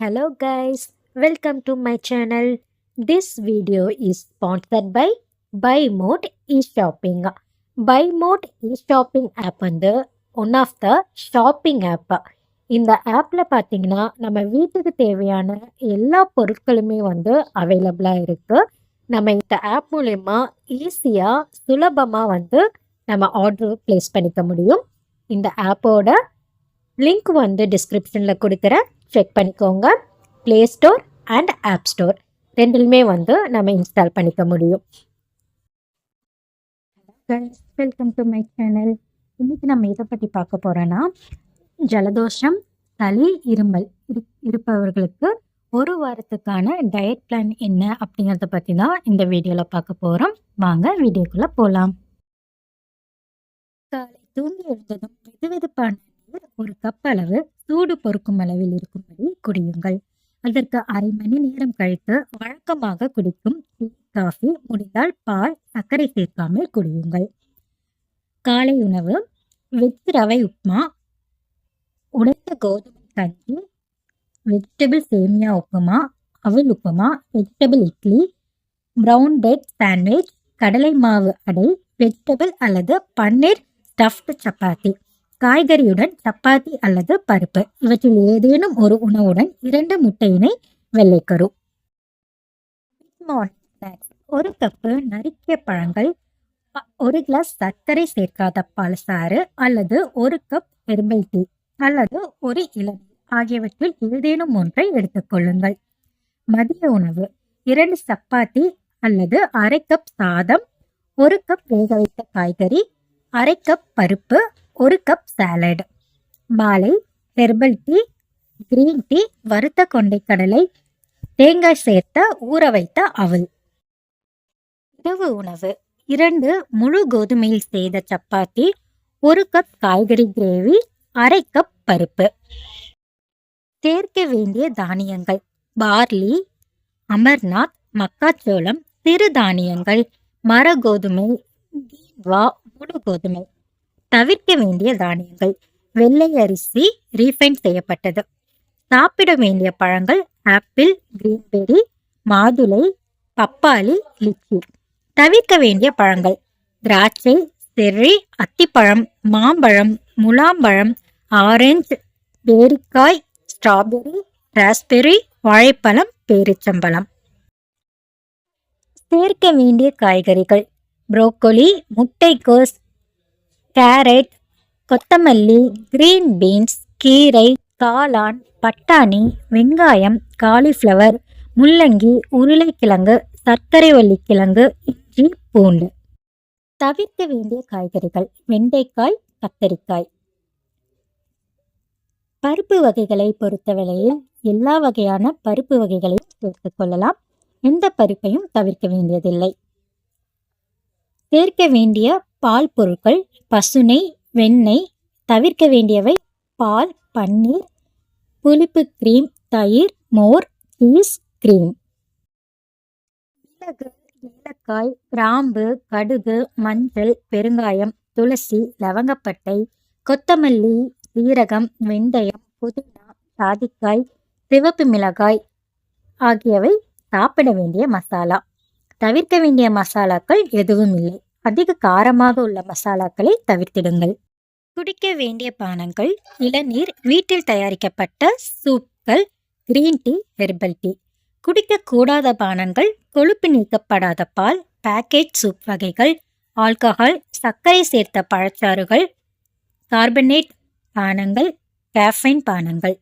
Hello guys, welcome to my channel. This video is sponsored by Buy Mode e-shopping. Buy Mode e-shopping app வந்து one of the shopping app இந்த ஆப்பில் பார்த்தீங்கன்னா நம்ம வீட்டுக்கு தேவையான எல்லா பொருட்களுமே வந்து அவைலபிளாக இருக்குது நம்ம இந்த ஆப் மூலயமா ஈஸியாக சுலபமாக வந்து நம்ம ஆர்டர் ப்ளேஸ் பண்ணிக்க முடியும். இந்த ஆப்போட லிங்க் வந்து டிஸ்கிரிப்ஷனில் கொடுக்குறேன். செக் பண்ணிக்கோங்க. Play store and app store ரெண்டுலுமே வந்து நம்ம இன்ஸ்டால் பண்ணிக்க முடியும். வெல்கம் டு மை சேனல் இன்றைக்கி நம்ம இதை பற்றி பார்க்க போகிறோன்னா ஜலதோஷம் சளி இருமல் இரு இருப்பவர்களுக்கு ஒரு வாரத்துக்கான டயட் பிளான் என்ன அப்படிங்கிறத பற்றி தான் இந்த வீடியோவில் பார்க்க போகிறோம் வாங்க வீடியோக்குள்ளே போகலாம் காலை தூங்கி எழுந்ததும் வெது வெதுப்பான ஒரு கப் அளவு சூடு பொறுக்கும் அளவில் இருக்கும்படி குடியுங்கள். அதற்கு அரை மணி நேரம் கழித்து வழக்கமாக குடிக்கும் டீ காஃபி முடிந்தால் பால் சர்க்கரை சேர்க்காமல் குடியுங்கள். காலை உணவு வெஜ் ரவை உப்புமா உடைந்த கோதுமை கஞ்சி வெஜிடபிள் சேமியா உப்புமா அவல் upma vegetable idli brown bread sandwich கடலை மாவு அடை வெஜிடபிள் அல்லது பன்னீர் ஸ்டஃப்டு சப்பாத்தி. காய்கறியுடன் சப்பாத்தி அல்லது பருப்பு. இவற்றில் ஏதேனும் ஒரு உணவுடன் இரண்டு முட்டையினை வெள்ளைக்கரு. ஒரு கப்பு நறுக்கிய பழங்கள் ஒரு கிளாஸ் சர்க்கரை சேர்க்காத பழசாறு அல்லது ஒரு கப் ஹெர்பல் டீ அல்லது ஒரு இளநீர் ஆகியவற்றில் ஏதேனும் ஒன்றை எடுத்துக்கொள்ளுங்கள் மதிய உணவு. இரண்டு சப்பாத்தி அல்லது அரை கப் சாதம் ஒரு கப் வேக வைத்த காய்கறி அரை கப் பருப்பு ஒரு கப் சாலட் மாலை ஹெர்பல் டீ கிரீன் டீ வறுத்த கொண்டைக்கடலை தேங்காய் சேர்த்த ஊற வைத்த அவல். இரவு உணவு. இரண்டு முழு கோதுமையில் செய்த சப்பாத்தி ஒரு கப் காய்கறி கிரேவி அரை கப் பருப்பு. சேர்க்க வேண்டிய தானியங்கள். பார்லி அமர்நாத் மக்காச்சோளம் சிறு தானியங்கள் மரகோதுமை கீன்வா முழு கோதுமை. தவிர்க்க வேண்டிய தானியங்கள். வெள்ளை அரிசி ரீஃபைன் செய்யப்பட்டது. சாப்பிட வேண்டிய பழங்கள் ஆப்பிள் கிரீன்பெரி மாதுளை பப்பாளி லிச்சி. தவிர்க்க வேண்டிய பழங்கள் திராட்சை செர்ரி அத்திப்பழம் மாம்பழம் முலாம்பழம் ஆரஞ்சு பேரிக்காய் ஸ்ட்ராபெரி ராஸ்பெரி வாழைப்பழம் பேரிச்சம்பழம். சேர்க்க வேண்டிய காய்கறிகள். புரோக்கோலி முட்டைக்கோஸ் கேரட் கொத்தமல்லி கிரீன் பீன்ஸ் கீரை காளான் பட்டாணி வெங்காயம் காலிஃப்ளவர் முள்ளங்கி உருளைக்கிழங்கு சர்க்கரை வள்ளிக்கிழங்கு இஞ்சி பூண்டு. தவிர்க்க வேண்டிய காய்கறிகள் வெண்டைக்காய் கத்தரிக்காய். பருப்பு வகைகளை பொறுத்தவரையில் எல்லா வகையான பருப்பு வகைகளையும் சேர்த்துக் கொள்ளலாம். எந்த பருப்பையும் தவிர்க்க வேண்டியதில்லை. சேர்க்க வேண்டிய பால் பொருட்கள் பசுனை வெண்ணெய் தவிர்க்க வேண்டியவை பால் பன்னீர் புளிப்பு கிரீம் தயிர் மோர் சீஸ் கிரீம் மிளகு ஏலக்காய் கிராம்பு கடுகு மஞ்சள் பெருங்காயம் துளசி லவங்கப்பட்டை கொத்தமல்லி சீரகம் வெந்தயம் புதினா சாதிக்காய் சிவப்பு மிளகாய் ஆகியவை சாப்பிட வேண்டிய மசாலா. தவிர்க்க வேண்டிய மசாலாக்கள் எதுவும் இல்லை. அதிக காரமாக உள்ள மசாலாக்களை தவிர்த்திடுங்கள். குடிக்க வேண்டிய பானங்கள் இளநீர் வீட்டில் தயாரிக்கப்பட்ட சூப்கள் கிரீன் டீ ஹெர்பல் டீ குடிக்கக்கூடாத பானங்கள் கொழுப்பு நீக்கப்படாத பால் பேக்கேஜ் சூப் வகைகள் ஆல்கஹால் சர்க்கரை சேர்த்த பழச்சாறுகள் கார்பனேட் பானங்கள் கேஃபைன் பானங்கள்.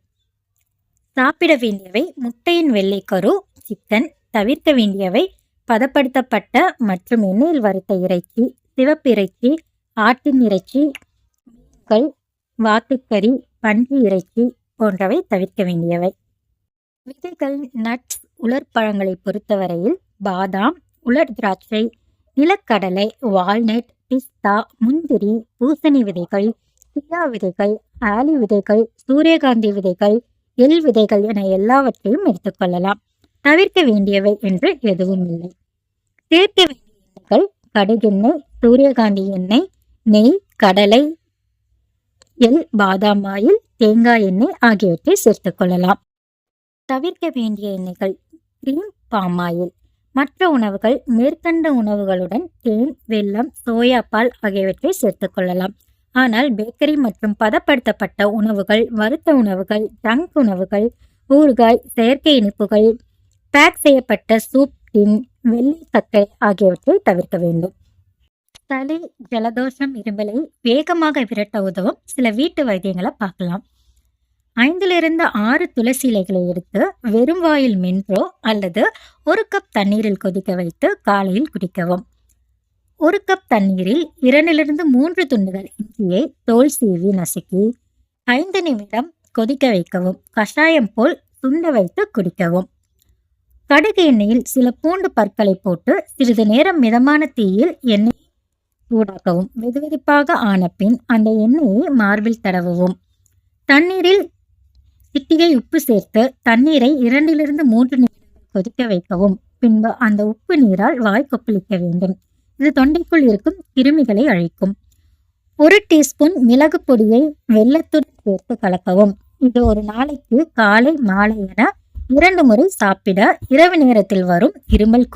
சாப்பிட வேண்டியவை முட்டையின் வெள்ளைக்கரு சிக்கன் தவிர்க்க வேண்டியவை பதப்படுத்தப்பட்ட மற்றும் எண்ணெயில் வறுத்த இறைச்சி சிவப்பு இறைச்சி ஆட்டின் இறைச்சி மீன்கள் வாத்துக்கறி பன்றி இறைச்சி போன்றவை தவிர்க்க வேண்டியவை. விதைகள் நட்ஸ் உலர்பழங்களை பொறுத்தவரையில் பாதாம் உலர் திராட்சை நிலக்கடலை வால்நட் பிஸ்தா முந்திரி பூசணி விதைகள் சியா விதைகள் ஆலி விதைகள் சூரியகாந்தி விதைகள் எள் விதைகள் என எல்லாவற்றையும் எடுத்துக்கொள்ளலாம் தவிர்க்க வேண்டியவை என்று எதுவும் இல்லை. சேர்க்க வேண்டிய எண்ணெய்கள் கடுகெண்ணெய் சூரியகாந்தி எண்ணெய் நெய் கடலை எல் பாதாம் ஆயில் தேங்காய் எண்ணெய் ஆகியவற்றை சேர்த்துக் கொள்ளலாம். தவிர்க்க வேண்டிய எண்ணெய்கள் கிரீம் பாம் ஆயில் மற்ற உணவுகள் மேற்கண்ட உணவுகளுடன் தேன் வெல்லம் சோயா பால் ஆகியவற்றை சேர்த்துக்கொள்ளலாம் ஆனால் பேக்கரி மற்றும் பதப்படுத்தப்பட்ட உணவுகள் வறுத்த உணவுகள் ஜங்க் உணவுகள் ஊறுகாய் செயற்கை இனிப்புகள் பேக் செய்யப்பட்ட சூப் டின் வெள்ளை சர்க்கரை ஆகியவற்றை தவிர்க்க வேண்டும். சளி ஜலதோஷம் இருமலை வேகமாக விரட்ட உதவும் சில வீட்டு வைத்தியங்களை பார்க்கலாம். ஐந்திலிருந்து ஆறு துளசி இலைகளை எடுத்து வெறும் வாயில் மென்றோ அல்லது ஒரு கப் தண்ணீரில் கொதிக்க வைத்து காலையில் குடிக்கவும். ஒரு கப் தண்ணீரில் இரண்டிலிருந்து மூன்று துண்டுகள் இஞ்சியை தோல் சீவி நசுக்கி ஐந்து நிமிடம் கொதிக்க வைக்கவும். கஷாயம் போல் சுண்ட வைத்து குடிக்கவும். கடுகு எண்ணெயில் சில பூண்டு பற்களை போட்டு சிறிது நேரம் மிதமான தீயில் எண்ணெய் சூடாக்கவும் வெதுவெதுப்பாக ஆன பின் அந்த எண்ணெயை மார்பில் தடவவும். தண்ணீரில் சிட்டிகை உப்பு சேர்த்து தண்ணீரை இரண்டிலிருந்து மூன்று நிமிடங்கள் கொதிக்க வைக்கவும். பின்பு அந்த உப்பு நீரால் வாய் கொப்பளிக்க வேண்டும். இது தொண்டைக்குள் இருக்கும் கிருமிகளை அழிக்கும். ஒரு டீஸ்பூன் மிளகு பொடியை வெள்ளத்துடன் சேர்த்து கலக்கவும். இது ஒரு நாளைக்கு காலை மாலை என இரண்டு முறை சாப்பிட இரவு நேரத்தில் வரும் இருமல்